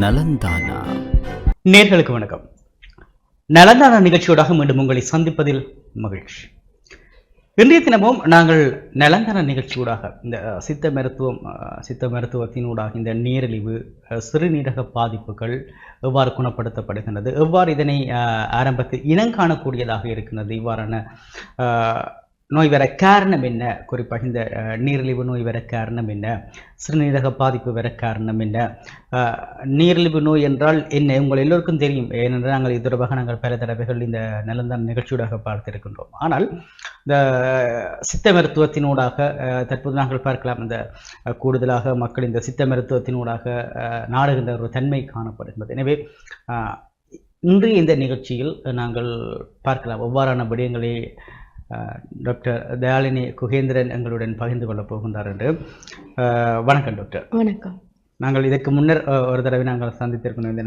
நலந்தானா? நேர்களுக்கு வணக்கம். நலந்தான நிகழ்ச்சியோடாக மீண்டும் உங்களை சந்திப்பதில் மகிழ்ச்சி. இன்றைய தினமும் நாங்கள் நலந்தான நிகழ்ச்சியூடாக இந்த சித்த மருத்துவம் அஹ், சித்த மருத்துவத்தினூடாக இந்த நீரிழிவு சிறுநீரக பாதிப்புகள் எவ்வாறு குணப்படுத்தப்படுகின்றது எவ்வாறு இதனை ஆரம்பத்தில் இனங்காணக்கூடியதாக இருக்கின்றது இவ்வாறான நோய் வர காரணம் என்ன? குறிப்பாக இந்த நீரிழிவு நோய் வர காரணம் என்ன? சிறுநீரக பாதிப்பு வர காரணம் என்ன நீரிழிவு நோய் என்றால் என்ன? உங்கள் எல்லோருக்கும் தெரியும். ஏனென்றால் நாங்கள் இது தொடர்பாக நாங்கள் பல தடவைகள் இந்த நலந்தான் நிகழ்ச்சியூடாக பார்த்திருக்கின்றோம். ஆனால் இந்த சித்த மருத்துவத்தினூடாக தற்போது நாங்கள் பார்க்கலாம். இந்த கூடுதலாக மக்கள் இந்த சித்த மருத்துவத்தினூடாக நாடுகின்ற ஒரு தன்மை காணப்படுகின்றது. எனவே இன்று இன்றைய இந்த நிகழ்ச்சியில் நாங்கள் பார்க்கலாம். ஒவ்வாறான விடயங்களை டாக்டர் தயாளினி குகேந்திரன் எங்களுடன் பகிர்ந்து கொள்ளப் போகின்றார் என்று. வணக்கம் டாக்டர். வணக்கம். நாங்கள் இதற்கு முன்னர் ஒரு தடவை நாங்கள் சந்தித்திருக்கணும் இந்த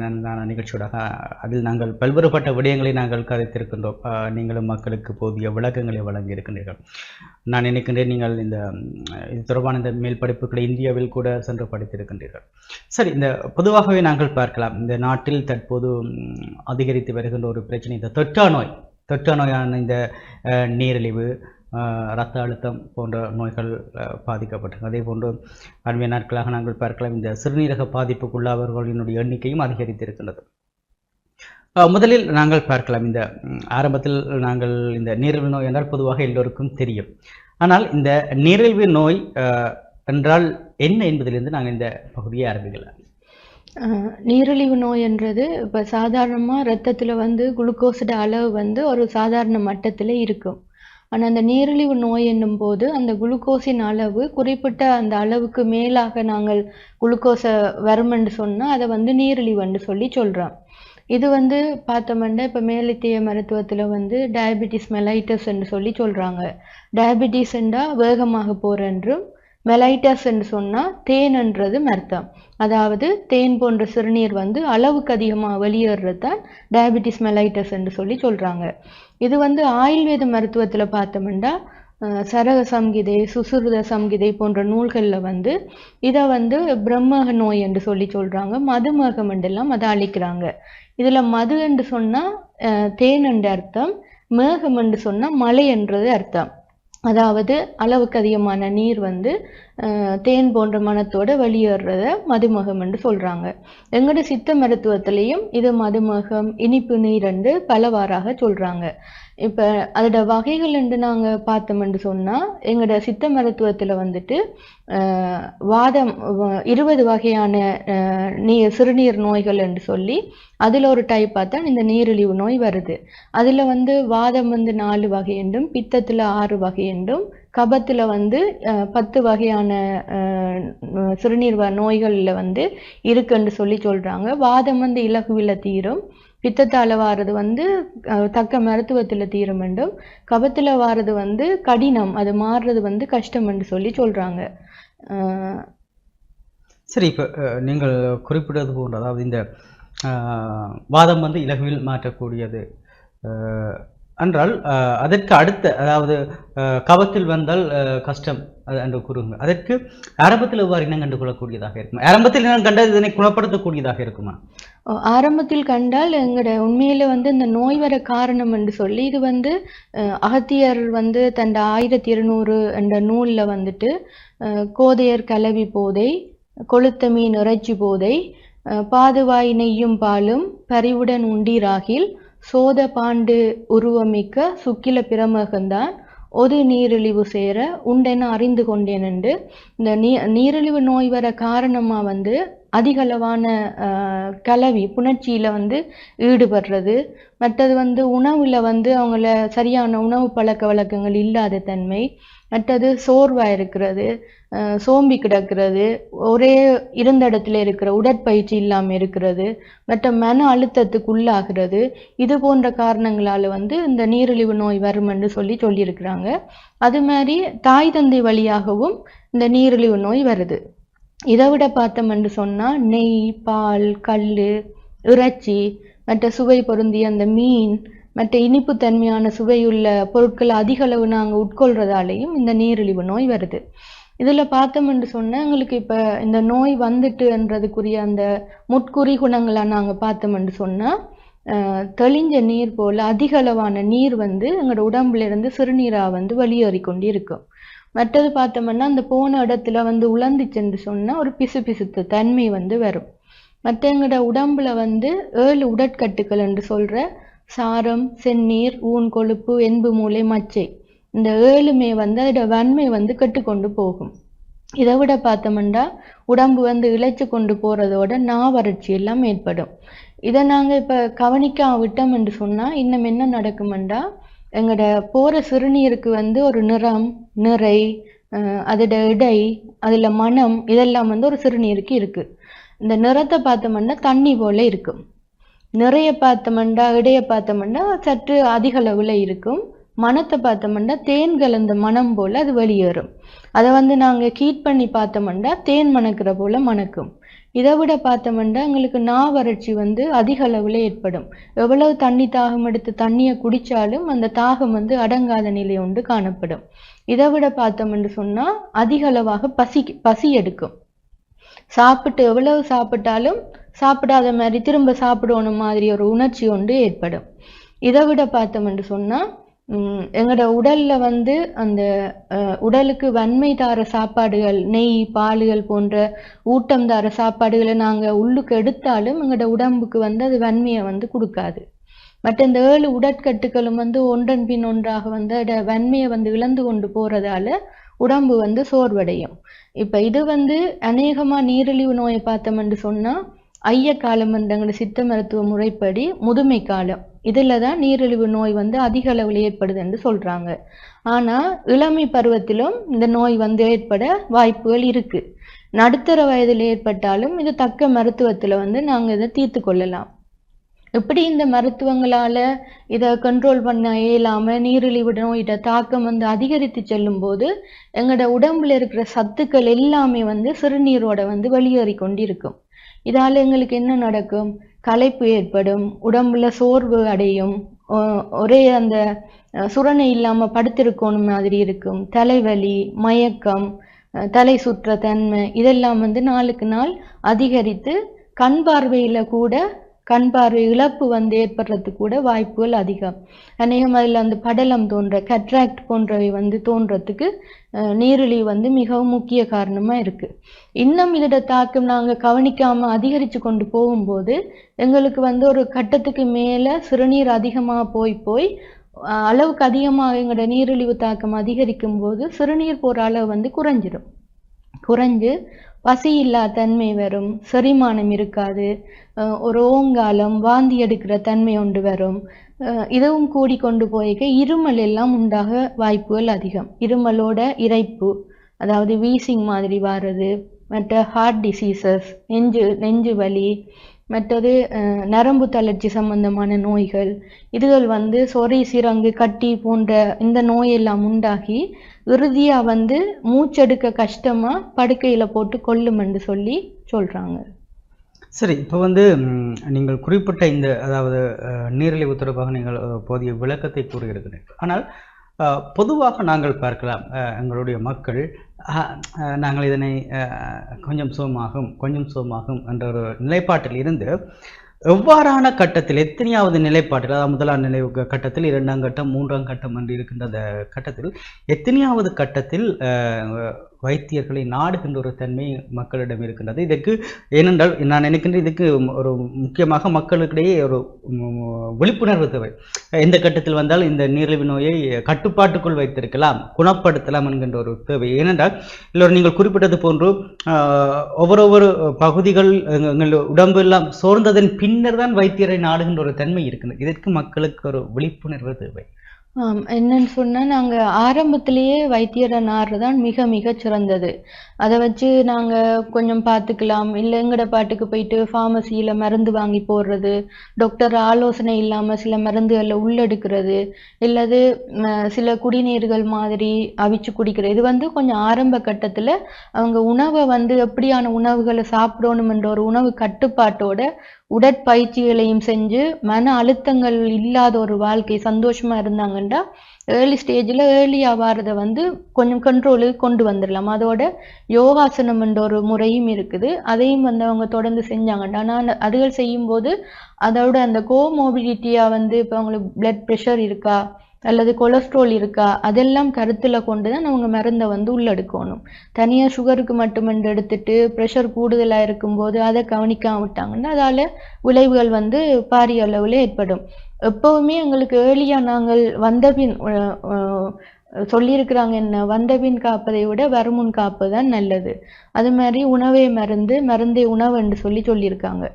நிகழ்ச்சியோடாக அதில் நாங்கள் பல்வேறுபட்ட விடயங்களை நாங்கள் கதைத்திருக்கின்றோம். நீங்களும் மக்களுக்கு போதிய விளக்கங்களை வழங்கி இருக்கின்றீர்கள் நான் நினைக்கின்றேன் நீங்கள் இந்த இது தொடர்பான இந்த மேல் படிப்புகளை இந்தியாவில் கூட சென்று படித்திருக்கின்றீர்கள். சரி இந்த பொதுவாகவே நாங்கள் பார்க்கலாம். இந்த நாட்டில் தற்போது அதிகரித்து வருகின்ற ஒரு பிரச்சனை இந்த தொற்றா நோய் தொற்றா நோயான இந்த நீரிழிவு இரத்த அழுத்தம் போன்ற நோய்கள் பாதிக்கப்பட்டது பாதிக்கப்பட்டிருக்கு. அதே போன்று அண்மைய நாட்களாக நாங்கள் பார்க்கலாம் இந்த சிறுநீரக பாதிப்புக்குள்ளாதவர்களினுடைய எண்ணிக்கையும் அதிகரித்திருக்கின்றது. முதலில் நாங்கள் பார்க்கலாம் இந்த ஆரம்பத்தில் நாங்கள் இந்த நீரிழிவு நோய் என்றால் பொதுவாக எல்லோருக்கும் தெரியும். ஆனால் இந்த நீரிழிவு நோய் என்றால் என்ன என்பதிலிருந்து நாங்கள் இந்த பகுதியை ஆரம்பிக்கலாம். நீரிழிவு நோய் என்றது இப்போ சாதாரணமாக ரத்தத்தில் வந்து குளுக்கோஸோட அளவு வந்து ஒரு சாதாரண மட்டத்தில் இருக்கும். ஆனால் அந்த நீரிழிவு நோய் என்னும் போது அந்த குளுக்கோஸின் அளவு குறிப்பிட்ட அந்த அளவுக்கு மேலாக நாங்கள் குளுக்கோஸை வருமென்று சொன்னால் அதை வந்து நீரிழிவுன்னு சொல்லி சொல்கிறோம் இது வந்து பார்த்தோம்னா இப்போ மேலத்திய மருத்துவத்தில் வந்து டயபெட்டிஸ் மெலைட்டஸ் என்று சொல்லி சொல்கிறாங்க டயபெட்டிஸ் வேகமாக போகிறன்றும் மெலைட்டஸ் என்று சொன்னால் தேன்ன்றது அர்த்தம் அதாவது தேன் போன்ற சிறுநீர் வந்து அளவுக்கு அதிகமாக வெளியேறது டயபிட்டிஸ் மெலைட்டஸ் என்று சொல்லி சொல்கிறாங்க இது வந்து ஆயுர்வேத மருத்துவத்தில் பார்த்தோம்னா சரக சம்கிதை சுசுருத சம்கிதை போன்ற நூல்களில் வந்து இதை வந்து பிரம்மக நோய் என்று சொல்லி சொல்கிறாங்க மதுமகம் என்றெல்லாம் அதை அழிக்கிறாங்க. இதில் மது என்று சொன்னால் தேன் என்ற அர்த்தம் மேகம் என்று சொன்னால் மலை என்றது அர்த்தம். அதாவது அளவுக்கு அதிகமான நீர் வந்து தேன் போன்ற மனத்தோட வெளியேறத மதுமகம் என்று சொல்றாங்க. எங்களோட சித்த மருத்துவத்திலையும் இது மதுமகம் இனிப்பு நீர் என்று பலவாறாக சொல்றாங்க. இப்போ அதோட வகைகள் என்று நாங்கள் பார்த்தோம்னு சொன்னால் எங்களோட சித்த மருத்துவத்தில் வந்துட்டு வாதம் இருபது வகையான நீ சிறுநீர் நோய்கள் என்று சொல்லி அதில் ஒரு டைப்பாக தான் இந்த நீரிழிவு நோய் வருது. அதில் வந்து வாதம் வந்து நாலு வகை என்றும் பித்தத்தில் ஆறு வகை என்றும் கபத்தில் வந்து பத்து வகையான சிறுநீர் வ- வந்து இருக்குன்னு சொல்லி சொல்கிறாங்க வாதம் வந்து இலகுவில தீரும். பித்தத்தால் வாரது வந்து தக்க மருத்துவத்தில் தீரும் என்றும் கபத்துல வாரது வந்து கடினம் அது மாறுறது வந்து கஷ்டம் என்று சொல்லி சொல்கிறாங்க சரி இப்போ நீங்கள் குறிப்பிட்டது போன்ற அதாவது இந்த வாதம் வந்து இலகுவில் மாற்றக்கூடியது என்றால் அதற்கு அடுத்த அதாவது கவத்தில் வந்தால் கஷ்டம் அது என்று கூறுங்க அதற்கு ஆரம்பத்தில் எவ்வாறு இனம் கண்டு கொள்ளக்கூடியதாக இருக்கும்? ஆரம்பத்தில் இனம் கண்டது இதனை குணப்படுத்தக்கூடியதாக இருக்குமா? ஆரம்பத்தில் கண்டால் எங்களோட உண்மையில வந்து இந்த நோய் வர காரணம் என்று சொல்லி இது வந்து அகத்தியர் வந்து தண்ட ஆயிரத்தி இருநூறு என்ற நூலில் வந்துட்டு கோதையர் கலவி போதை கொளுத்த மீன் இறைச்சி போதை பாதுவாய் நெய்யும் பாலும் பறிவுடன் உண்டீராகில் சோத பாண்டு உருவமிக்க சுக்கில பிரமகந்தான். ஒது நீரிழிவு சேர உண்டென அறிந்து கொண்டேன் என்று இந்த நீ நீரிழிவு நோய் வர காரணமாக வந்து அதிகளவான கலவி புணர்ச்சியில் வந்து ஈடுபடுறது. மற்றது வந்து உணவில் வந்து அவங்கள சரியான உணவு பழக்க வழக்கங்கள் இல்லாத தன்மை. மற்றது சோர்வாக இருக்கிறது சோம்பி கிடக்கிறது ஒரே இருந்த இடத்துல இருக்கிற உடற்பயிற்சி இல்லாமல் இருக்கிறது மற்ற மன அழுத்தத்துக்கு உள்ளாகிறது. இது போன்ற காரணங்களால் வந்து இந்த நீரிழிவு நோய் வரும் என்று சொல்லி சொல்லியிருக்கிறாங்க. அது மாதிரி தாய் தந்தை வழியாகவும் இந்த நீரிழிவு நோய் வருது. இதை விட பார்த்தோம் என்று சொன்னால் நெய் பால் கல் இறைச்சி மற்ற சுவை பொருந்திய அந்த மீன் மற்ற இனிப்புத்தன்மையான சுவையுள்ள பொருட்கள் அதிக அளவு நாங்கள் உட்கொள்றதாலேயும் இந்த நீரிழிவு நோய் வருது. இதில் பார்த்தோம் என்று சொன்னால் எங்களுக்கு இப்போ இந்த நோய் வந்துட்டுன்றதுக்குரிய அந்த முட்குறி குணங்களை நாங்கள் பார்த்தோம் என்று சொன்னால் தெளிஞ்ச நீர் போல் அதிக அளவான நீர் வந்து எங்களோட உடம்புல இருந்து சிறுநீராக வந்து வெளியேறி கொண்டு இருக்கும் மற்றது பார்த்தோம்னா அந்த போன இடத்துல வந்து உலர்ந்துச்சுன்னு சொன்னால் ஒரு பிசு பிசுத்த தன்மை வந்து வரும். மற்றவங்களோட உடம்புல வந்து ஏழு உடற்கட்டுக்கள் என்று சொல்கிற சாரம் செந்நீர் ஊன் கொழுப்பு என்பு மூளை மச்சை. இந்த ஏழுமே வந்து அதோட வன்மை வந்து கெட்டுக்கொண்டு போகும். இதை விட பார்த்தோம்னா உடம்பு வந்து இழைச்சி கொண்டு போகிறதோட நாவறட்சி எல்லாம் ஏற்படும். இதை நாங்கள் இப்போ கவனிக்காம விட்டோம் என்று சொன்னால் இன்னும் என்ன நடக்குமெண்டா எங்களோட போகிற சிறுநீருக்கு வந்து ஒரு நிறம் நிறை அதோட இடை அதில் மனம் இதெல்லாம் வந்து ஒரு சிறுநீருக்கு இருக்குது இந்த நிறத்தை பார்த்தோம்னா தண்ணி போல இருக்கும். நிறைய பார்த்தோம்னா இடைய பார்த்தோம்னா சற்று அதிக அளவில் இருக்கும். மனத்தை பார்த்தோம்னா தேன் கலந்த மனம் போல் அது வெளியேறும். அதை வந்து நாங்கள் ஹீட் பண்ணி பார்த்தோம்னா தேன் மணக்கிற போல் மணக்கும். இதை விட பார்த்தோம்னா எங்களுக்கு நா வறட்சி வந்து அதிக அளவில் ஏற்படும். எவ்வளவு தண்ணி தாகம் எடுத்து தண்ணியை குடித்தாலும் அந்த தாகம் வந்து அடங்காத நிலை ஒன்று காணப்படும். இதை விட பார்த்தமுன்னு சொன்னால் அதிக அளவாக பசி பசி எடுக்கும். சாப்பிட்டு எவ்வளவு சாப்பிட்டாலும் சாப்பிடாத மாதிரி திரும்ப சாப்பிடணும் மாதிரி ஒரு உணர்ச்சி ஒன்று ஏற்படும். இதை விட பார்த்தோம் என்று சொன்னால் எங்களோட உடலில் வந்து அந்த உடலுக்கு வன்மை தார சாப்பாடுகள் நெய் பாலுகள் போன்ற ஊட்டம் தார சாப்பாடுகளை நாங்கள் உள்ளுக்கு எடுத்தாலும் எங்களோட உடம்புக்கு வந்து அது வன்மையை வந்து கொடுக்காது. மற்ற இந்த ஏழு உடற்கட்டுகளும் வந்து ஒன்றன் பின் ஒன்றாக வந்து அதோட வன்மையை வந்து இழந்து கொண்டு போகிறதால உடம்பு வந்து சோர்வடையும். இப்போ இது வந்து அநேகமாக நீரிழிவு நோயை பார்த்தோம்னு சொன்னால் ஐய காலம் வந்து எங்களோட சித்த மருத்துவ முறைப்படி முதுமை காலம் இதுல தான் நீரிழிவு நோய் வந்து அதிக அளவில் ஏற்படுது என்று சொல்கிறாங்க ஆனால் இளமை பருவத்திலும் இந்த நோய் வந்து ஏற்பட வாய்ப்புகள் இருக்குது நடுத்தர வயதில் ஏற்பட்டாலும் இது தக்க மருத்துவத்தில் வந்து நாங்கள் இதை தீர்த்து கொள்ளலாம். எப்படி இந்த மருத்துவங்களால் இதை கண்ட்ரோல் பண்ண இயலாமல் நீரிழிவு நோயிட தாக்கம் வந்து அதிகரித்து செல்லும் போது எங்களோட உடம்புல இருக்கிற சத்துக்கள் எல்லாமே வந்து சிறுநீரோட வந்து வெளியேறி கொண்டிருக்கும். இதால் எங்களுக்கு என்ன நடக்கும்? களைப்பு ஏற்படும் உடம்புல சோர்வு அடையும் ஒரே அந்த சுரணை இல்லாம படுத்திருக்கணும் மாதிரி இருக்கும். தலைவலி மயக்கம் தலை சுற்ற தன்மை இதெல்லாம் வந்து நாளுக்கு நாள் அதிகரித்து கண் பார்வையில கூட கண் பார்வை இழப்பு வந்து ஏற்படுறதுக்கு கூட வாய்ப்புகள் அதிகம். அநேகம் அதில் அந்த படலம் தோன்ற கட்ராக்ட் போன்றவை வந்து தோன்றத்துக்கு நீரிழிவு வந்து மிகவும் முக்கிய காரணமாக இருக்கு. இன்னும் இதோட தாக்கம் நாங்கள் கவனிக்காமல் அதிகரித்து கொண்டு போகும்போது எங்களுக்கு வந்து ஒரு கட்டத்துக்கு மேலே சிறுநீர் அதிகமாக போய் போய் அளவுக்கு அதிகமாக எங்களோட நீரிழிவு தாக்கம் அதிகரிக்கும் போது சிறுநீர் போகிற அளவு வந்து குறைஞ்சிடும் குறைஞ்சு பசி இல்லா தன்மை வரும். செரிமானம் இருக்காது. ஒரு ஓங்காலம் வாந்தி எடுக்கிற தன்மை ஒன்று வரும். இதுவும் கூடி கொண்டு போய்க்க இருமல் எல்லாம் உண்டாக வாய்ப்புகள் அதிகம். இருமலோட இறைப்பு அதாவது வீசிங் மாதிரி வர்றது மற்ற ஹார்ட் டிசீசஸ் நெஞ்சு நெஞ்சு வலி மற்றது நரம்பு தளர்ச்சி சம்பந்தமான நோய்கள் இதுகள் வந்து சொறி சிரங்கு கட்டி போன்ற இந்த நோயெல்லாம் உண்டாகி இறுதியாக வந்து மூச்செடுக்க கஷ்டமாக படுக்கையில் போட்டு கொல்லுமென்று சொல்லி சொல்கிறாங்க சரி இப்போ வந்து நீங்கள் குறிப்பிட்ட இந்த அதாவது நீரிழிவு தொடர்பாக நீங்கள் போதிய விளக்கத்தை கூறியிருக்கிறீர்கள் ஆனால் பொதுவாக நாங்கள் பார்க்கலாம் எங்களுடைய மக்கள் நாங்கள் இதனை கொஞ்சம் சுகமாகும் கொஞ்சம் சுகமாகும் என்ற ஒரு நிலைப்பாட்டில் இருந்து எவ்வாறான கட்டத்தில் எத்தனையாவது நிலைப்பாட்டில் அதாவது முதலாம் நிலை கட்டத்தில் இரண்டாம் கட்டம் மூன்றாம் கட்டம் என்று இருக்கின்ற அந்த கட்டத்தில் எத்தனையாவது கட்டத்தில் வைத்தியர்களை நாடுகின்ற ஒரு தன்மை மக்களிடம் இருக்கின்றது. இதற்கு ஏனென்றால் நான் நினைக்கின்றேன் இதுக்கு ஒரு முக்கியமாக மக்களுக்கிடையே ஒரு விழிப்புணர்வு தேவை. எந்த கட்டத்தில் வந்தால் இந்த நீரிழிவு நோயை கட்டுப்பாட்டுக்குள் வைத்திருக்கலாம் குணப்படுத்தலாம் என்கின்ற ஒரு தேவை. ஏனென்றால் இல்லை நீங்கள் குறிப்பிட்டது போன்று ஒவ்வொரு ஒவ்வொரு பகுதிகள் எங்கள் உடம்பு எல்லாம் சோர்ந்ததன் பின்னர் தான் வைத்தியரை நாடுகின்ற ஒரு தன்மை இருக்குது இதற்கு மக்களுக்கு ஒரு விழிப்புணர்வு தேவை. ஆம், என்னன்னு சொன்னா நாங்க ஆரம்பத்திலேயே வைத்தியரை நாடுறதான் மிக மிக சிறந்தது. அதை வச்சு நாங்க கொஞ்சம் பார்த்துக்கலாம் இல்ல எங்கட பாட்டுக்கு போயிட்டு ஃபார்மசியில மருந்து வாங்கி போடுறது டாக்டர் ஆலோசனை இல்லாம சில மருந்துகளை உள்ளெடுக்கிறது இல்லது ம, சில குடிநீர்கள் மாதிரி அவிச்சு குடிக்கிறது. இது வந்து கொஞ்சம் ஆரம்ப கட்டத்துல அவங்க உணவை வந்து எப்படியான உணவுகளை சாப்பிடணும்ன்ற ஒரு உணவு கட்டுப்பாட்டோட உடற்பயிற்சிகளையும் செஞ்சு மன அழுத்தங்கள் இல்லாத ஒரு வாழ்க்கை சந்தோஷமா இருந்தாங்கன்னா ஏர்லி ஸ்டேஜில் ஏர்லியாக வாரதை வந்து கொஞ்சம் கண்ட்ரோலுக்கு கொண்டு வந்துடலாம் அதோட யோகாசனம்ன்ற ஒரு முறையும் இருக்குது. அதையும் வந்து அவங்க தொடர்ந்து செஞ்சாங்கடா ஆனால் அதுகள் செய்யும்போது அதோட அந்த கோமோபிலிட்டியாக வந்து இப்போ அவங்களுக்கு பிளட் ப்ரெஷர் இருக்கா? அல்லது கொலஸ்ட்ரால் இருக்கா அதெல்லாம் கருத்தில் கொண்டு தான் அவங்க மருந்தை வந்து உள்ளெடுக்கணும். தனியாக சுகருக்கு மட்டுமென்று எடுத்துட்டு ப்ரெஷர் கூடுதலாக இருக்கும்போது அதை கவனிக்காம விட்டாங்கன்னா அதால் விளைவுகள் வந்து பாரிய அளவில் ஏற்படும். எப்போவுமே எங்களுக்கு ஏர்லியாக நாங்கள் வந்தபின் சொல்லியிருக்கிறாங்க என்ன வந்தபின் காப்பதை விட வருமுன் காப்பு தான் நல்லது. அது மாதிரி உணவே மருந்து மருந்தே உணவு என்று சொல்லி சொல்லியிருக்காங்க.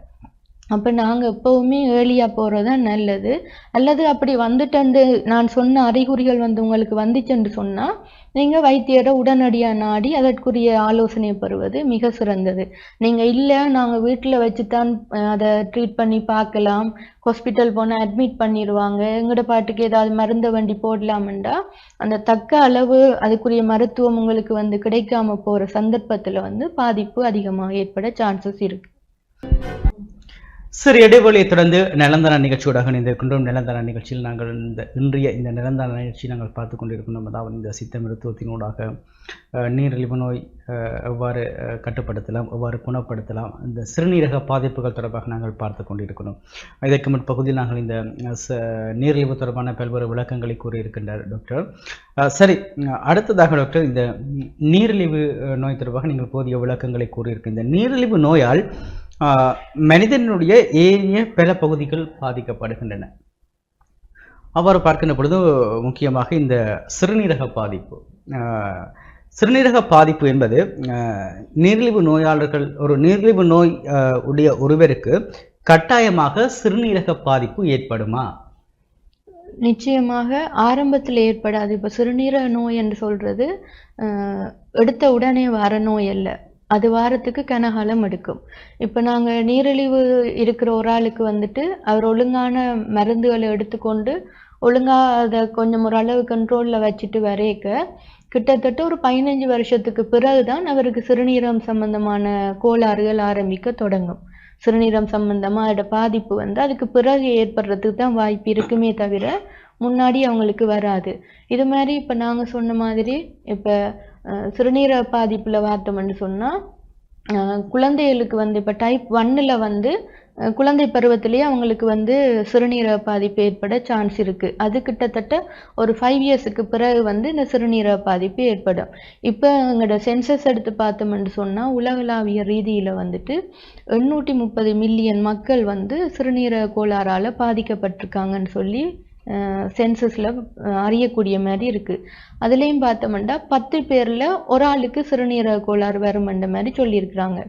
அப்போ நாங்கள் எப்போவுமே ஏர்லியாக போகிறது தான் நல்லது. அல்லது அப்படி வந்துட்டு நான் சொன்ன அறிகுறிகள் வந்து உங்களுக்கு வந்துச்சுன்னு சொன்னால் நீங்கள் வைத்தியரை உடனடியாக நாடி அதற்குரிய ஆலோசனை பெறுவது மிக சிறந்தது. நீங்கள் இல்லை நாங்கள் வீட்டில் வச்சு தான் அதை ட்ரீட் பண்ணி பார்க்கலாம். ஹாஸ்பிட்டல் போனால் அட்மிட் பண்ணிடுவாங்க எங்கட பாட்டுக்கு ஏதாவது மருந்த வண்டி போடலாமெண்டா அந்த தக்க அளவு அதுக்குரிய மருத்துவம் உங்களுக்கு வந்து கிடைக்காம போகிற சந்தர்ப்பத்தில் வந்து பாதிப்பு அதிகமாக ஏற்பட சான்சஸ் இருக்குது சரி இடைவெளியை தொடர்ந்து நிலந்தன நிகழ்ச்சியோடாக இணைந்திருக்கின்றோம். நிலந்தன நிகழ்ச்சியில் நாங்கள் இந்த இன்றைய இந்த நிலந்தன நிகழ்ச்சி நாங்கள் பார்த்து கொண்டிருக்கின்றோம். அதாவது இந்த சித்த மருத்துவத்தினூடாக நீரிழிவு நோய் எவ்வாறு கட்டுப்படுத்தலாம் எவ்வாறு குணப்படுத்தலாம் இந்த சிறுநீரக பாதிப்புகள் தொடர்பாக நாங்கள் பார்த்து கொண்டிருக்கிறோம் இதற்கு முற்பகுதியில் நாங்கள் இந்த ச- நீரிழிவு தொடர்பான பல்வேறு விளக்கங்களை கூறியிருக்கின்றார் டாக்டர். சரி அடுத்ததாக டாக்டர் இந்த நீரிழிவு நோய் தொடர்பாக நீங்கள் போதிய விளக்கங்களை கூறியிருக்க இந்த நீரிழிவு நோயால் மனிதனுடைய ஏனைய பிற பகுதிகள் பாதிக்கப்படுகின்றன. அவ்வாறு பார்க்கின்ற பொழுது முக்கியமாக இந்த சிறுநீரக பாதிப்பு. சிறுநீரக பாதிப்பு என்பது நீரிழிவு நோயாளர்கள் ஒரு நீரிழிவு நோய் உடைய ஒருவருக்கு கட்டாயமாக சிறுநீரக பாதிப்பு ஏற்படுமா? நிச்சயமாக ஆரம்பத்தில் ஏற்படாது. இப்போ சிறுநீரக நோய் என்று சொல்றது எடுத்த உடனே வர நோய் அல்ல. அது வாரத்துக்கு கனகாலம் எடுக்கும். இப்போ நாங்கள் நீரிழிவு இருக்கிற ஒரு ஆளுக்கு வந்துட்டு அவர் ஒழுங்கான மருந்துகளை எடுத்துக்கொண்டு ஒழுங்காக அதை கொஞ்சம் ஒரு அளவு கண்ட்ரோலில் வச்சுட்டு வரைக்க கிட்டத்தட்ட ஒரு பதினஞ்சு வருஷத்துக்கு பிறகு தான் அவருக்கு சிறுநீரம் சம்பந்தமான கோளாறுகள் ஆரம்பிக்க தொடங்கும். சிறுநீரம் சம்பந்தமாக அதோட பாதிப்பு வந்து அதுக்கு பிறகு ஏற்படுறதுக்கு தான் வாய்ப்பு இருக்குமே தவிர முன்னாடி அவங்களுக்கு வராது. இது மாதிரி இப்போ நாங்கள் சொன்ன மாதிரி இப்போ சிறுநீர பாதிப்பில் பார்த்தோம்னு சொன்னால் குழந்தைகளுக்கு வந்து இப்போ டைப் ஒன்னில் வந்து குழந்தை பருவத்திலேயே அவங்களுக்கு வந்து சிறுநீரக பாதிப்பு ஏற்பட சான்ஸ் இருக்குது அது கிட்டத்தட்ட ஒரு ஃபைவ் இயர்ஸுக்கு பிறகு வந்து இந்த சிறுநீரக பாதிப்பு ஏற்படும். இப்போ எங்களோட சென்சஸ் எடுத்து பார்த்தோம்னு சொன்னால் உலகளாவிய ரீதியில் வந்துட்டு எண்ணூற்றி முப்பது மில்லியன் மக்கள் வந்து சிறுநீரக கோளாறால் பாதிக்கப்பட்டிருக்காங்கன்னு சொல்லி சென்சஸில் அறியக்கூடிய மாதிரி இருக்கு. அதுலேயும் பார்த்தோம்னா பத்து பேர்ல ஒரு ஆளுக்கு சிறுநீரக கோளாறு வருமன்ற மாதிரி சொல்லியிருக்கிறாங்க.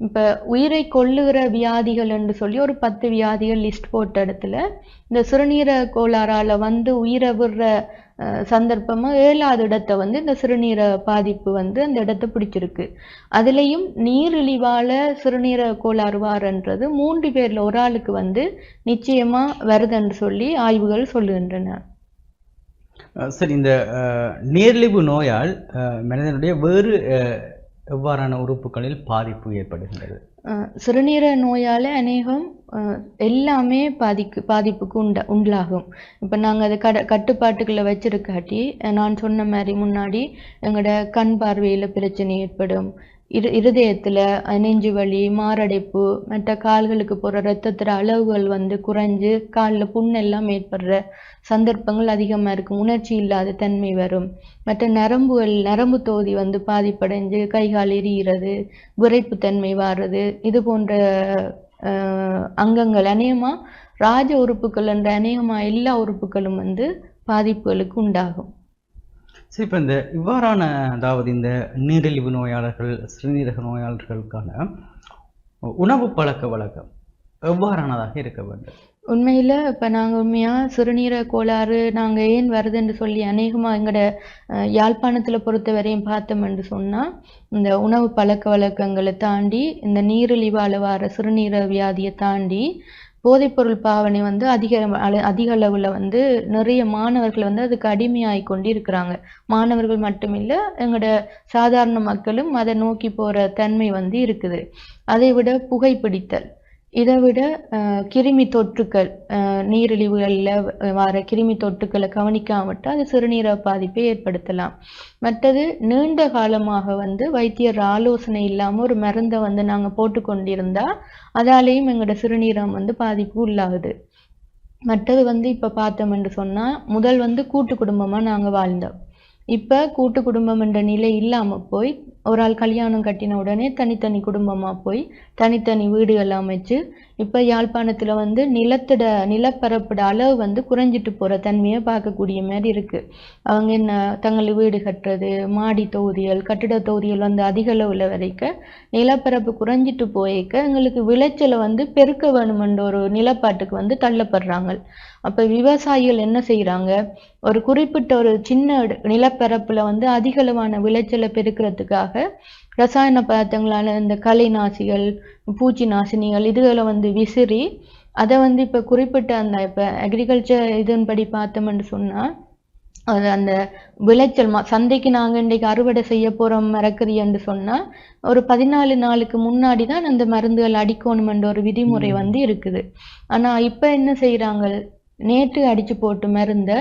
இப்போ உயிரை கொல்லுகிற வியாதிகள் என்று சொல்லி ஒரு பத்து வியாதிகள் லிஸ்ட் போட்ட இடத்துல இந்த சிறுநீரக கோளாறால வந்து உயிரை விடுற சந்தர்ப்பமாக சந்தர்ப்பமா ஏழாவது இடத்தை வந்து இந்த சிறுநீர பாதிப்பு வந்து அந்த இடத்த பிடிச்சிருக்கு. அதுலேயும் நீரிழிவால சிறுநீரக கோளாறு வாரன்றது மூன்று பேர்ல ஒரு ஆளுக்கு வந்து நிச்சயமா வருதுன்னு சொல்லி ஆய்வுகள் சொல்லுகின்றன. சரி இந்த நீரிழிவு நோயால் மனிதனுடைய வேறு எவ்வாறான உறுப்புகளில் பாதிப்பு ஏற்படுகின்றது? சிறுநீர நோயால் அநேகம் எல்லாமே பாதிக்கு பாதிப்புக்கு உண்ட உண்டாகும். இப்போ நாங்கள் அதை கட கட்டுப்பாட்டுக்குள்ள வச்சிருக்காட்டி நான் சொன்ன மாதிரி முன்னாடி எங்களோட கண் பார்வையில் பிரச்சனை ஏற்படும். இரு இருதயத்தில் நெஞ்சு வலி மாரடைப்பு மற்ற கால்களுக்கு போகிற ரத்தத்துல அளவுகள் வந்து குறைஞ்சு காலில் புண்ணெல்லாம் ஏற்படுற சந்தர்ப்பங்கள் அதிகமாக இருக்கும். உணர்ச்சி இல்லாத தன்மை வரும். மற்ற நரம்புகள் நரம்பு தொகுதி வந்து பாதிப்படைஞ்சு கை கால் விரைப்பு தன்மை வாடுறது இது போன்ற அங்கங்கள் அநேகமாக ராஜ உறுப்புகள் என்ற அநேகமாக எல்லா உறுப்புகளும் வந்து பாதிப்புகளுக்கு உண்டாகும். சரி இப்போ இந்த இவ்வாறான அதாவது இந்த நீரிழிவு நோயாளர்கள் சிறுநீரக நோயாளர்களுக்கான உணவு பழக்க வழக்கம் எவ்வாறானதாக இருக்க வேண்டும்? உண்மையில இப்ப நாங்க உண்மையா சிறுநீரக கோளாறு நாங்க ஏன் வருதுன்னு சொல்லி அநேகமா எங்களோட யாழ்ப்பாணத்தில் யாழ்ப்பாணத்துல பொறுத்த வரையும் என்று சொன்னா இந்த உணவு பழக்க வழக்கங்களை தாண்டி இந்த நீரிழிவு வர சிறுநீரக வியாதியை தாண்டி போதைப்பொருள் பாவனை வந்து அதிக அள- அதிக அளவுல வந்து நிறைய மாணவர்கள் வந்து அதுக்கு அடிமையாகி கொண்டு இருக்கிறாங்க மாணவர்கள் மட்டுமில்ல எங்களோட சாதாரண மக்களும் அதை நோக்கி போற தன்மை வந்து இருக்குது. அதை விட புகைப்பிடித்தல். இதை விட கிருமி தொற்றுக்கள் நீரிழிவுகளில் வர கிருமி தொற்றுக்களை கவனிக்காமட்டால் அது சிறுநீரக பாதிப்பை ஏற்படுத்தலாம். மற்றது நீண்ட காலமாக வந்து வைத்தியர் ஆலோசனை இல்லாமல் ஒரு மருந்தை வந்து நாங்கள் போட்டுக்கொண்டிருந்தா அதாலேயும் எங்களோட சிறுநீரகம் வந்து பாதிப்பு உள்ளாகுது. மற்றது வந்து இப்போ பார்த்தோம் என்று சொன்னால் முதல் வந்து கூட்டு குடும்பமாக நாங்கள் வாழ்ந்தோம். இப்போ கூட்டு குடும்பம் என்ற நிலை இல்லாமல் போய் ஒரு ஆள் கல்யாணம் கட்டின உடனே தனித்தனி குடும்பமாக போய் தனித்தனி வீடுகள் அமைச்சு இப்போ யாழ்ப்பாணத்தில் வந்து நிலத்தோட நிலப்பரப்போட அளவு வந்து குறைஞ்சிட்டு போகிற தன்மையை பார்க்கக்கூடிய மாதிரி இருக்குது அவங்க என்ன தங்கள் வீடு கட்டுறது மாடி தொகுதிகள் கட்டிட தொகுதிகள் வந்து அதிக அளவில் வரைக்கும் நிலப்பரப்பு குறைஞ்சிட்டு போயிக்க எங்களுக்கு விளைச்சலை வந்து பெருக்க வேணுமென்ற ஒரு நிலப்பாட்டுக்கு வந்து தள்ளப்படுறாங்க. அப்போ விவசாயிகள் என்ன செய்கிறாங்க ஒரு குறிப்பிட்ட ஒரு சின்ன நிலப்பரப்புல வந்து அதிகளவான விளைச்சலை பெருக்கிறதுக்காக ரசாயன பதார்த்தங்களான இந்த களை நாசிகள் பூச்சி நாசினிகள் இதுகளை வந்து விசிறி அதை வந்து இப்ப குறிப்பிட்ட அந்த இப்ப அக்ரிகல்ச்சர் இதன்படி பார்த்தோம்னு சொன்னா அது அந்த விளைச்சல் சந்தைக்கு நாங்க இன்னைக்கு அறுவடை செய்ய போறோம் மரக்கறின்னு சொன்னா ஒரு பதினாலு நாளுக்கு முன்னாடி தான் அந்த மருந்துகள் அடிக்கணுமென்ற ஒரு விதிமுறை வந்து இருக்குது. ஆனா இப்ப என்ன செய்யறாங்க நேற்று அடித்து போட்டு மருந்த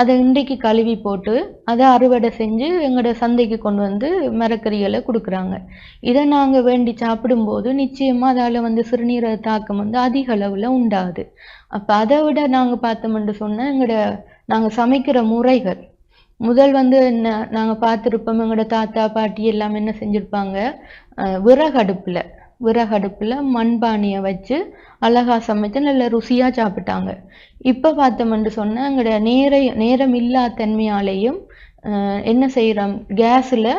அதை இன்றைக்கு கழுவி போட்டு அதை அறுவடை செஞ்சு எங்களோட சந்தைக்கு கொண்டு வந்து மரக்கறிகளை கொடுக்குறாங்க. இதை நாங்கள் வேண்டி சாப்பிடும்போது நிச்சயமாக அதால் வந்து சிறுநீரக தாக்கம் வந்து அதிக அளவில் உண்டாகுது. அப்போ அதை விட நாங்கள் பார்த்தோம்னு சொன்னால் எங்களோட நாங்கள் சமைக்கிற முறைகள். முதல் வந்து என்ன நாங்கள் பார்த்துருப்போம் எங்களோட தாத்தா பாட்டி எல்லாம் என்ன செஞ்சுருப்பாங்க விறகடுப்பில். விறகடுப்பில் மண்பானையை வச்சு அழகா சமைச்சு நல்ல ருசியாக சாப்பிட்டாங்க. இப்போ பார்த்தோம்னு சொன்னால் எங்களோட நேர நேரம் இல்லா தன்மையாலேயும் என்ன செய்கிறோம் கேஸில்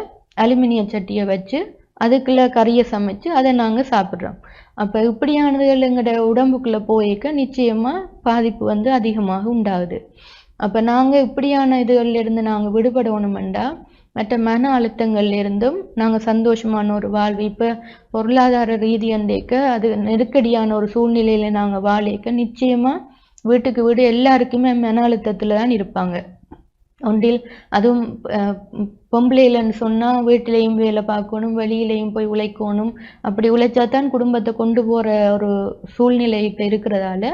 அலுமினிய சட்டியை வச்சு அதுக்குள்ளே கறியை சமைச்சு அதை நாங்கள் சாப்பிட்றோம். அப்போ இப்படியானதுகள் எங்களோட உடம்புக்குள்ளே போயிருக்க நிச்சயமாக பாதிப்பு வந்து அதிகமாக உண்டாகுது. அப்போ நாங்கள் இப்படியான இதுகள்ல இருந்து விடுபடணுமெண்டா மற்ற மன அழுத்தங்கள்ல இருந்தும் நாங்கள் சந்தோஷமான ஒரு வாழ்வு. இப்போ பொருளாதார ரீதியந்தேக்க அது நெருக்கடியான ஒரு சூழ்நிலையில நாங்கள் வாழேக்க நிச்சயமா வீட்டுக்கு வீடு எல்லாருக்குமே மன அழுத்தத்துல தான் இருப்பாங்க. ஒன்றில் அதுவும் பொம்பளைலன்னு சொன்னால் வீட்டிலையும் வேலை பார்க்கணும் வெளியிலையும் போய் உழைக்கணும். அப்படி உழைச்சா தான் குடும்பத்தை கொண்டு போகிற ஒரு சூழ்நிலை இப்போ இருக்கிறதால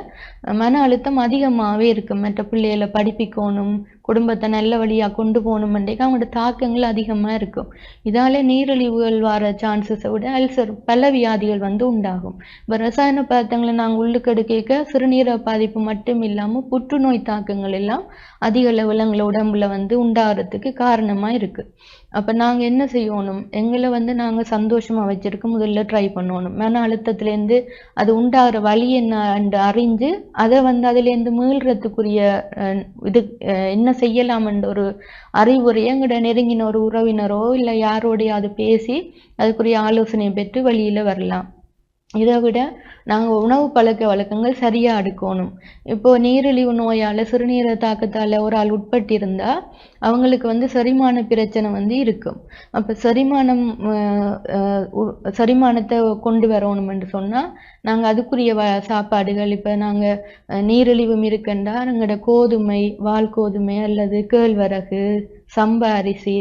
மன அழுத்தம் அதிகமாகவே இருக்குது மற்ற பிள்ளைகளை படிப்பிக்கணும் குடும்பத்தை நல்ல வழியாக கொண்டு போகணுமெண்டேக்கு அவங்களோட தாக்கங்கள் அதிகமாக இருக்கும் இதால நீரிழிவுகள் வர சான்சஸை விட அல்சர் பல வியாதிகள் வந்து உண்டாகும். இப்போ ரசாயன பதார்த்தங்களை நாங்கள் உள்ளுக்கு எடுக்க சிறுநீரக பாதிப்பு மட்டும் இல்லாமல் புற்றுநோய் தாக்கங்கள் எல்லாம் அதிக அளவுல உடம்புல வந்து உண்டாகிறதுக்கு காரணமாக இருக்குது அப்ப நாங்க என்ன செய்யணும்? எங்களை வந்து நாங்க சந்தோஷமா வச்சிருக்க முதல்ல ட்ரை பண்ணணும். மன அழுத்தத்துலேருந்து அது உண்டாகிற வழி என்ன அறிஞ்சு அதை வந்து அதுல இருந்து மீள்றதுக்குரிய அஹ், இது அஹ், என்ன செய்யலாம்ன்ற ஒரு அறிவுரையை எங்கட நெருங்கின ஒரு உறவினரோ இல்ல யாரோடையாவது பேசி அதுக்குரிய ஆலோசனை பெற்று வழியில் வரலாம். இதை விட நாங்கள் உணவு பழக்க வழக்கங்கள் சரியாக எடுக்கணும். இப்போது நீரிழிவு நோயால் சிறுநீரக தாக்கத்தால் ஒரு ஆள் உட்பட்டிருந்தா அவங்களுக்கு வந்து செரிமான பிரச்சனை வந்து இருக்கும். அப்போ செரிமானம் உ- செரிமானத்தை கொண்டு வரணும் என்று சொன்னால் நாங்கள் அதுக்குரிய வ- சாப்பாடுகள் இப்போ நாங்கள் நீரிழிவும் இருக்கண்டா எங்களோட கோதுமை வால் கோதுமை அல்லது கேழ்வரகு சம்பா அரிசி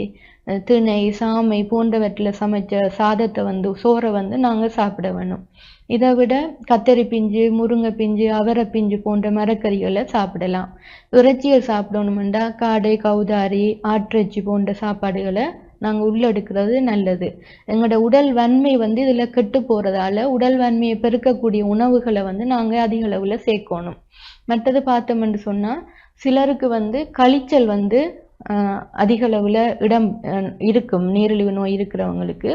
திணை சாமை போன்றவற்றில் சமைச்ச சாதத்தை வந்து சோறை வந்து நாங்கள் சாப்பிட வேணும். இதை விட கத்தரி பிஞ்சு முருங்கை பிஞ்சு அவரை பிஞ்சு போன்ற மரக்கறிகளை சாப்பிடலாம். இறைச்சியை சாப்பிடணுமெண்டா காடை கௌதாரி ஆட்டிறைச்சி போன்ற சாப்பாடுகளை நாங்கள் உள்ளெடுக்கிறது நல்லது. எங்களோட உடல் வன்மை வந்து இதில் கெட்டு போகிறதால உடல் வன்மையை பெருக்கக்கூடிய உணவுகளை வந்து நாங்கள் அதிக அளவில் சேர்க்கணும். மற்றது பார்த்தோம்னு சொன்னால் சிலருக்கு வந்து கழிச்சல் வந்து அதிக அளவில் இடம் இருக்கும். நீரிழிவு நோய் இருக்கிறவங்களுக்கு.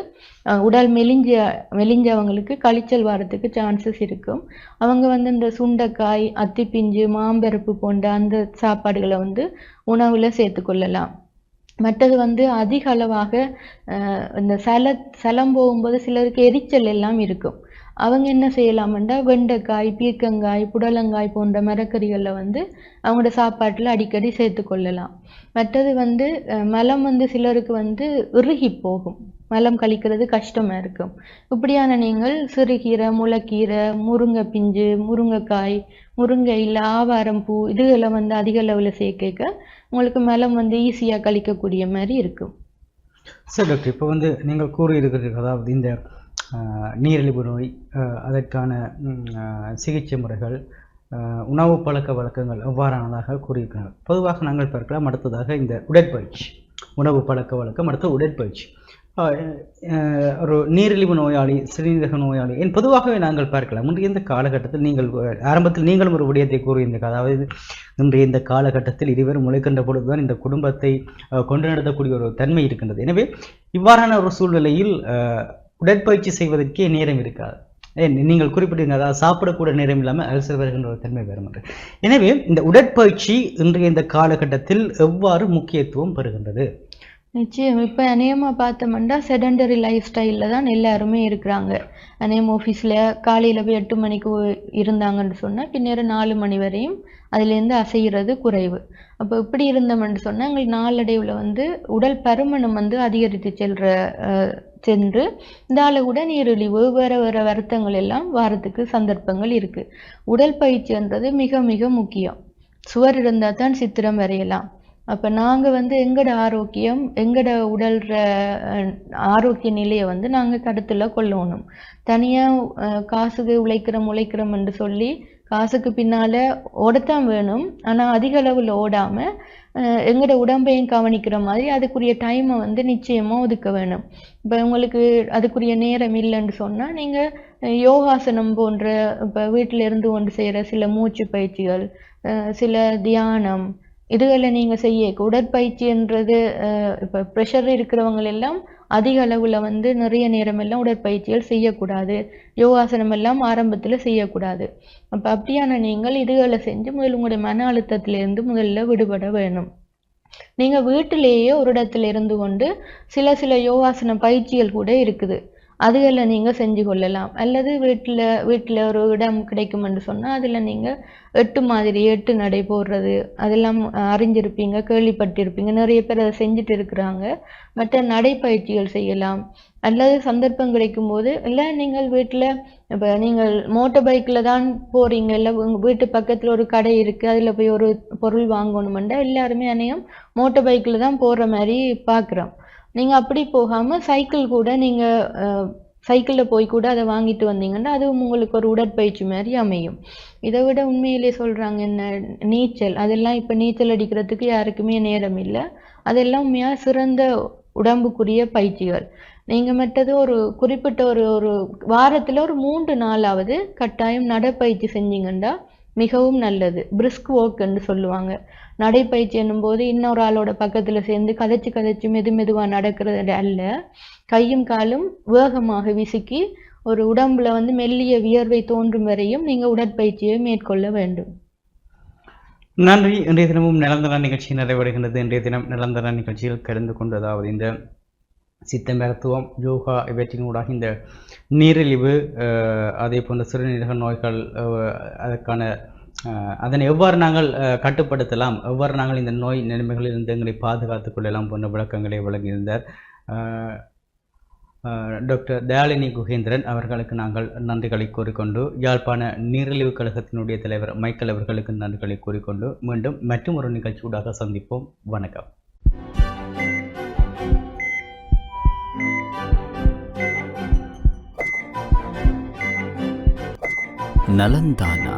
உடல் மெலிஞ்ச மெலிஞ்சவங்களுக்கு கழிச்சல் வரத்துக்கு சான்சஸ் இருக்கும். அவங்க வந்து இந்த சுண்டைக்காய் அத்திப்பிஞ்சு மாம்பருப்பு போன்ற அந்த சாப்பாடுகளை வந்து உணவில் சேர்த்துக்கொள்ளலாம் மற்றது வந்து அதிக அளவாக இந்த சல சலம் போகும்போது சிலருக்கு எரிச்சல் எல்லாம் இருக்கும். அவங்க என்ன செய்யலாம்ண்டா வெண்டைக்காய் பீர்க்கங்காய் புடலங்காய் போன்ற மரக்கறிகளை வந்து அவங்களோட சாப்பாட்டுல அடிக்கடி சேர்த்து கொள்ளலாம். மற்றது வந்து அஹ், மலம் வந்து சிலருக்கு வந்து இறுகி போகும். மலம் கழிக்கிறது கஷ்டமா இருக்கும். இப்படியான நீங்கள் சிறுகீரை முளைக்கீரை முருங்கை பிஞ்சு முருங்கைக்காய் முருங்கை இல்ல ஆவாரம் பூ இதுகளை வந்து அதிக அளவுல சேர்க்க உங்களுக்கு மலம் வந்து ஈஸியா கழிக்கக்கூடிய மாதிரி இருக்கும். சரி டாக்டர் இப்போ வந்து நீங்கள் கூறியிருக்கிறீர்கள் அதாவது இந்த நீரிழிவு நோய் அதற்கான சிகிச்சை முறைகள் உணவு பழக்க வழக்கங்கள் எவ்வாறானதாக கூறியிருக்கிறார்கள். பொதுவாக நாங்கள் பார்க்கலாம் அடுத்ததாக இந்த உடற்பயிற்சி உணவு பழக்க வழக்கம் அடுத்த உடற்பயிற்சி. ஒரு நீரிழிவு நோயாளி சிறுநீரக நோயாளி என் பொதுவாகவே நாங்கள் பார்க்கலாம். இன்றைய இந்த காலகட்டத்தில் நீங்கள் ஆரம்பத்தில் நீங்களும் ஒரு விடயத்தை கூறியிருந்தீர்கள். அதாவது இன்றைய இந்த காலகட்டத்தில் இருவரும் முளைக்கின்ற பொழுதுதான் இந்த குடும்பத்தை கொண்டு நடத்தக்கூடிய ஒரு தன்மை இருக்கின்றது. எனவே இவ்வாறான ஒரு சூழ்நிலையில் உடற்பயிற்சி செய்வதற்கே நேரம் இருக்காது. ஏன் நீங்கள் குறிப்பிட்டீங்க அதாவது சாப்பிடக்கூட நேரம் இல்லாமல் அல்சர் வருகின்ற ஒரு தன்மை பெறும் என்று எனவே இந்த உடற்பயிற்சி இன்றைய இந்த காலகட்டத்தில் எவ்வாறு முக்கியத்துவம் பெறுகின்றது? நிச்சயம். இப்போ அநேகமாக பார்த்தோம்னா செடண்டரி லைஃப் ஸ்டைலில் தான் எல்லாருமே இருக்கிறாங்க. அநேகம் ஆஃபீஸில் காலையில் போய் எட்டு மணிக்கு இருந்தாங்கன்னு சொன்னால் பின்னேரம் நாலு மணி வரையும் அதுலேருந்து அசைகிறது குறைவு. அப்போ இப்படி இருந்தோம்னு சொன்னால் எங்களுக்கு நாளடைவில் வந்து உடல் பருமனம் வந்து அதிகரித்து செல்கிற சென்று இதால கூட வேறு வேறு வருத்தங்கள் எல்லாம் வாரத்துக்கு சந்தர்ப்பங்கள் இருக்குது உடல் பயிற்சின்றது மிக மிக முக்கியம். சுவர் இருந்தால் தான் சித்திரம் வரையலாம். அப்போ நாங்கள் வந்து எங்கட ஆரோக்கியம் எங்கட உடல் அஹ், ஆரோக்கிய நிலையை வந்து நாங்கள் கருத்தில் கொள்ளணும். தனியாக காசுக்கு உழைக்கிறோம் என்று சொல்லி காசுக்கு பின்னால் ஓடத்தான் வேணும். ஆனால் அதிக அளவில் ஓடாமல் எங்களோட உடம்பையும் கவனிக்கிற மாதிரி அதுக்குரிய டைமை வந்து நிச்சயமாக ஒதுக்க வேணும். இப்போ உங்களுக்கு அதுக்குரிய நேரம் இல்லைன்னு சொன்னால் நீங்கள் யோகாசனம் போன்ற இப்போ வீட்டில் இருந்து கொண்டு செய்கிற சில மூச்சு பயிற்சிகள் சில தியானம் இதுகளை நீங்கள் செய்ய உடற்பயிற்சின்றது இப்போ ப்ரெஷர் இருக்கிறவங்க எல்லாம் அதிக அளவில் வந்து நிறைய நேரம் எல்லாம் உடற்பயிற்சிகள் செய்யக்கூடாது. யோகாசனம் எல்லாம் ஆரம்பத்தில் செய்யக்கூடாது. அப்போ அப்படியான நீங்கள் இதுகளை செஞ்சு முதல் உங்களுடைய மன அழுத்தத்திலிருந்து முதல்ல விடுபட வேணும். நீங்கள் வீட்டிலேயே ஒரு இடத்துல இருந்து கொண்டு சில சில யோகாசன பயிற்சிகள் கூட இருக்குது. அதுகளில் நீங்கள் செஞ்சு கொள்ளலாம். அல்லது வீட்டில் வீட்டில் ஒரு இடம் கிடைக்குமென்று சொன்னால் அதில் நீங்கள் எட்டு மாதிரி எட்டு நடை போடுறது அதெல்லாம் அறிஞ்சிருப்பீங்க கேள்விப்பட்டிருப்பீங்க. நிறைய பேர் அதை செஞ்சுட்டு இருக்கிறாங்க. மற்ற நடைப்பயிற்சிகள் செய்யலாம். அல்லது சந்தர்ப்பம் கிடைக்கும் போது இல்லை நீங்கள் வீட்டில் இப்போ நீங்கள் மோட்டர் பைக்கில் தான் போகிறீங்க இல்லை உங்கள் வீட்டு பக்கத்தில் ஒரு கடை இருக்குது அதில் போய் ஒரு பொருள் வாங்கணுமெண்டா எல்லாருமே அநேகம் மோட்டர் பைக்கில் தான் போகிற மாதிரி பார்க்குறோம் நீங்கள் அப்படி போகாமல் சைக்கிள் கூட நீங்கள் சைக்கிளில் போய் கூட அதை வாங்கிட்டு வந்தீங்கன்னா அதுவும் உங்களுக்கு ஒரு உடற்பயிற்சி மாதிரி அமையும். இதை விட உண்மையிலே சொல்கிறாங்க என்ன நீச்சல். அதெல்லாம் இப்போ நீச்சல் அடிக்கிறதுக்கு யாருக்குமே நேரம் இல்லை. அதெல்லாம் உண்மையாக சிறந்த உடம்புக்குரிய பயிற்சிகள். நீங்கள் மற்றது ஒரு குறிப்பிட்ட ஒரு ஒரு வாரத்தில் ஒரு மூன்று நாளாவது கட்டாயம் நடைப்பயிற்சி செஞ்சீங்கன்னா மிகவும் நல்லது. பிரிஸ்க் என்று சொல்லுவாங்க. நடைப்பயிற்சி என்னும்போது இன்னொரு ஆளோட பக்கத்தில் சேர்ந்து கதைச்சு கதைச்சு மெது மெதுவாக நடக்கிறது அல்ல. கையும் காலும் வேகமாக விசுக்கி ஒரு உடம்புல வந்து மெல்லிய வியர்வை தோன்றும் வரையும் நீங்கள் உடற்பயிற்சியை மேற்கொள்ள வேண்டும். நன்றி. இன்றைய தினமும் நிலந்தர நிகழ்ச்சி நிறைவடைகின்றது. இன்றைய தினம் நிலந்தர நிகழ்ச்சியில் கலந்து கொண்டதாவது இந்த சித்த மருத்துவம் யோகா இவற்றினூடாக இந்த நீரிழிவு அதே போன்ற சிறுநீரக நோய்கள் அதற்கான அதனை எவ்வாறு நாங்கள் கட்டுப்படுத்தலாம்? எவ்வாறு நாங்கள் இந்த நோய் நிலைமைகளிலிருந்து எங்களை பாதுகாத்துக் கொள்ளலாம் போன்ற விளக்கங்களை வழங்கியிருந்தார். டாக்டர் தயாளினி குகேந்திரன் அவர்களுக்கு நாங்கள் நன்றிகளை கூறிக்கொண்டு யாழ்ப்பாண நீரிழிவு கழகத்தினுடைய தலைவர் மைக்கேல் அவர்களுக்கு நன்றிகளை கூறிக்கொண்டு மீண்டும் மற்றும் ஒரு நிகழ்ச்சியூடாக சந்திப்போம். வணக்கம். நலந்தானா